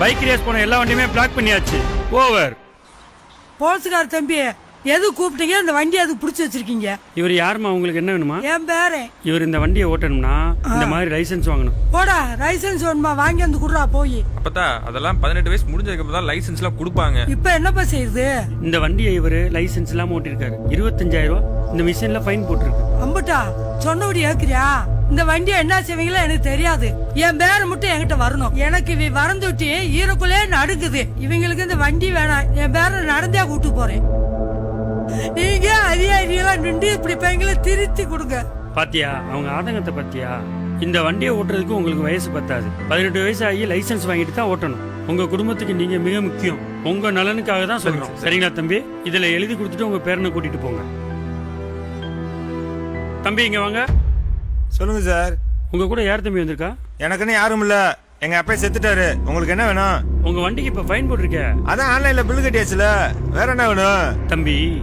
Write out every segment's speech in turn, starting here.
Bike race போன எல்லா வண்டியுமே black பண்ணியாச்சு. ஓவர் போலீஸ்கார தம்பி எது கூப்பிட்டீங்க? இந்த வண்டி அதுக்கு பிடிச்சி வச்சிருக்கீங்க? இவர் யாருமா உங்களுக்கு என்ன வேணுமா? என் பேரன் இவர் இந்த வண்டியை ஓட்டணும்னா இந்த மாதிரி லைசென்ஸ் வாங்கணும். போடா லைசன்ஸ் வேணுமா? வாங்கி வந்து குடுறா போய். அப்பதா அதெல்லாம் பதினெட்டு வயசு முடிஞ்சதுக்கு அப்புறம் தான் லைசன்ஸ்லாம் கொடுப்பாங்க. இப்ப என்னப்பா செய்யுது? இந்த வண்டியை இவர் லைசென்ஸ் இல்லாம ஓட்டிருக்காரு இருபத்தஞ்சாயிரம் ரூபாய் இந்த மிஷின்ல ஃபைன் போட்டிருக்கு. அம்புட்டா சொன்னபடி ஏக்குறியா இந்த வண்டியை என்ன செய்வீங்களோ எனக்கு தெரியாது. என் பேரை மட்டும் என்கிட்ட வரணும். எனக்கு இவ வரந்துட்டி ஈரக்குள்ளே நடுக்குது இவங்களுக்கு இந்த வண்டி வேணாம். என் பேரை நடந்தே கூட்டு போறேன். நீங்க அதிகாரிகளா நின்று இப்படி பையங்களை திருத்தி கொடுங்க. பாத்தியா அவங்க ஆதங்கத்தை பாத்தியா? இந்த வண்டியை ஓட்டுறதுக்கு உங்களுக்கு வயசு பத்தாது. பதினெட்டு வயசு ஆகி லைசென்ஸ் வாங்கிட்டு தான் ஓட்டணும். உங்க குடும்பத்துக்கு நீங்க மிக முக்கியம். உங்க நலனுக்காக தான் சொல்றோம். சரிங்களா தம்பி? இதுல எழுதி கொடுத்துட்டு உங்க பேரனை கூட்டிட்டு போங்க. தம்பி இங்க வாங்க. சொல்லுங்க சார். உங்க கூட யார் தம்பி வந்திருக்கா? எனக்குன்னு யாரும் இல்ல. எங்க அப்பா செத்துட்டாரு. உங்களுக்கு என்ன வேணும்? உங்க வண்டிக்கு இப்ப ஃபைன் போட்டிருக்க. அதான் ஆன்லைன்ல பில் கட்டியாச்சுல. வேற என்ன வேணும்? தம்பி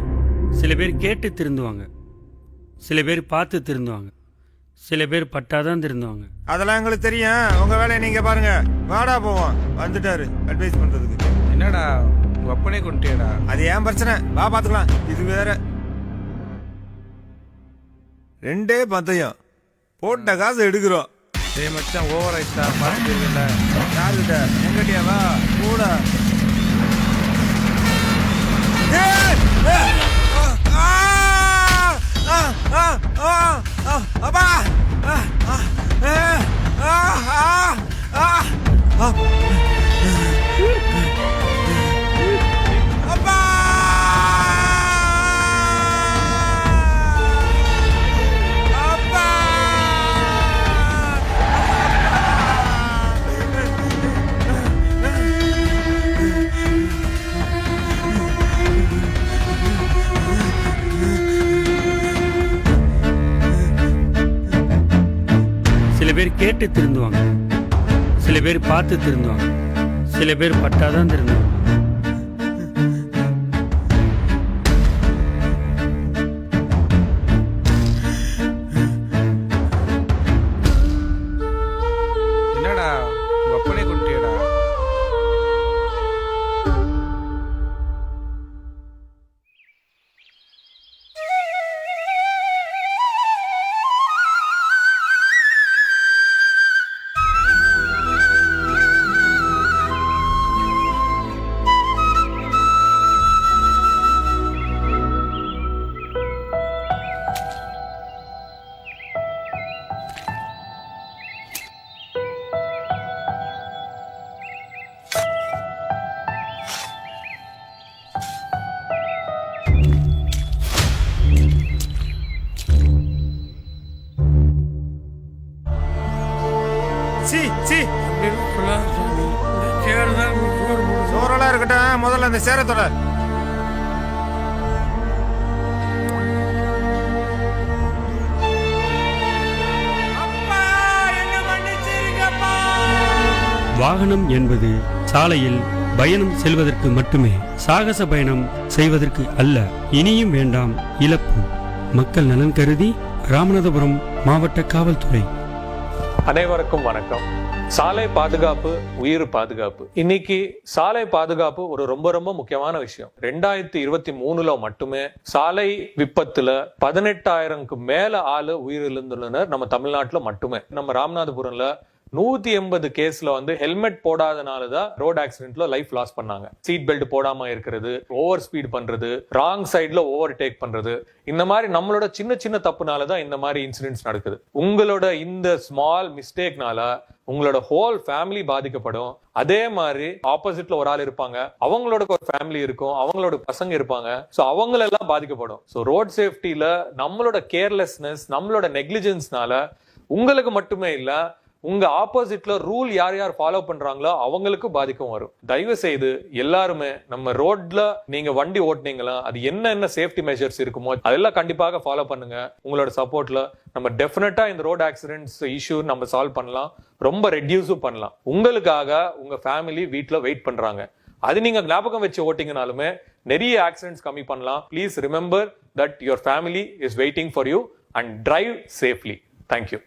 சில பேர் கேட்டு திருந்துவாங்க. சில பேர் பார்த்து திருந்துவாங்க. சில பேர் பட்டாதான் திருந்துவாங்க. அதெல்லாம் எங்களுக்கு தெரியும். உங்க வேலையை நீங்க பாருங்க. வாடா போவோம். வந்துட்டாரு. அட்வைஸ் பண்றதுக்கு. என்னடா உங்க அப்பனே கொண்டுட்டியடா? அது ஏன் பிரச்சனை? வா பாத்துக்கலாம். இது வேற. ரெண்டே பந்தயம். போட்ட காசு எடுக்கிறோம் டேய் மச்சான் ஓவர் ஆயிட்டா பாத்துக்கிறீங்கல்ல யாருக்கிட்ட எங்கிட்டயா வா கூட! அப்பா! பேர் கேட்டு திருந்துவாங்க. சில பேர் பார்த்து திருந்துவாங்க. சில பேர் பட்டாதான் திருந்துவாங்க. சி சி. சோறெல்லாம் இருக்கட்டும். முதல்ல அந்த சேரத்தோட. வாகனம் என்பது சாலையில் பயணம் செல்வதற்கு மட்டுமே சாகச பயணம் செய்வதற்கு அல்ல இனியும் வேண்டாம் இழப்பு. மக்கள் நலன் கருதி ராமநாதபுரம் மாவட்ட காவல்துறை. அனைவருக்கும் வணக்கம். சாலை பாதுகாப்பு உயிர் பாதுகாப்பு. இன்னைக்கு சாலை பாதுகாப்பு ஒரு ரொம்ப ரொம்ப முக்கியமான விஷயம். ரெண்டாயிரத்தி இருபத்தி மூணுல மட்டுமே சாலை விபத்துல பதினெட்டாயிரம்க்கு மேல ஆளு உயிரிழந்துள்ளனர் நம்ம தமிழ்நாட்டுல மட்டுமே. நம்ம ராமநாதபுரம்ல நூத்தி எண்பது கேஸ்ல வந்து ஹெல்மெட் போடாதனால தான் ரோட் ஆக்சிடென்ட்ல லைஃப் லாஸ் பண்ணாங்க. சீட் பெல்ட் போடாம இருக்கிறது ஓவர் ஸ்பீட் பண்றது ராங் சைட்ல ஓவர் டேக் பண்றது. இந்த மாதிரி நம்மளோட சின்ன சின்ன தப்புனால தான் இந்த மாதிரி இன்சிடென்ட்ஸ் நடக்குது. உங்களோட இந்த ஸ்மால் மிஸ்டேக்னால உங்களோட ஹோல் ஃபேமிலி பாதிக்கப்படும். அதே மாதிரி ஆப்போசிட்ல ஒரு ஆள் இருப்பாங்க. அவங்களோட ஒரு ஃபேமிலி இருக்கும். அவங்களோட பசங்க இருப்பாங்க. ஸோ அவங்களெல்லாம் பாதிக்கப்படும். ஸோ ரோட் சேஃப்டியில நம்மளோட கேர்லெஸ்னஸ் நம்மளோட நெக்லிஜென்ஸ்னால உங்களுக்கு மட்டுமே இல்லை உங்க ஆப்போசிட்ல ரூல் யார் யார் ஃபாலோ பண்றாங்களோ அவங்களுக்கு பாதிக்கும் வரும். தயவு செய்து எல்லாருமே நம்ம ரோட்ல நீங்க வண்டி ஓட்டினீங்களா அது என்ன என்ன சேஃப்டி மெஷர்ஸ் இருக்குமோ அதெல்லாம் கண்டிப்பாக ஃபாலோ பண்ணுங்க. உங்களோட சப்போர்ட்ல நம்ம டெஃபினட்டா இந்த ரோட் ஆக்சிடென்ட்ஸ் இஷ்யூ நம்ம சால்வ் பண்ணலாம். ரொம்ப ரெடியூஸும் பண்ணலாம். உங்களுக்காக உங்க ஃபேமிலி வீட்டில் வெயிட் பண்றாங்க. அது நீங்க ஞாபகம் வச்சு ஓட்டிங்கனாலுமே நிறைய ஆக்சிடென்ட்ஸ் கம்மி பண்ணலாம். Please remember that your family is waiting for you and drive safely thank you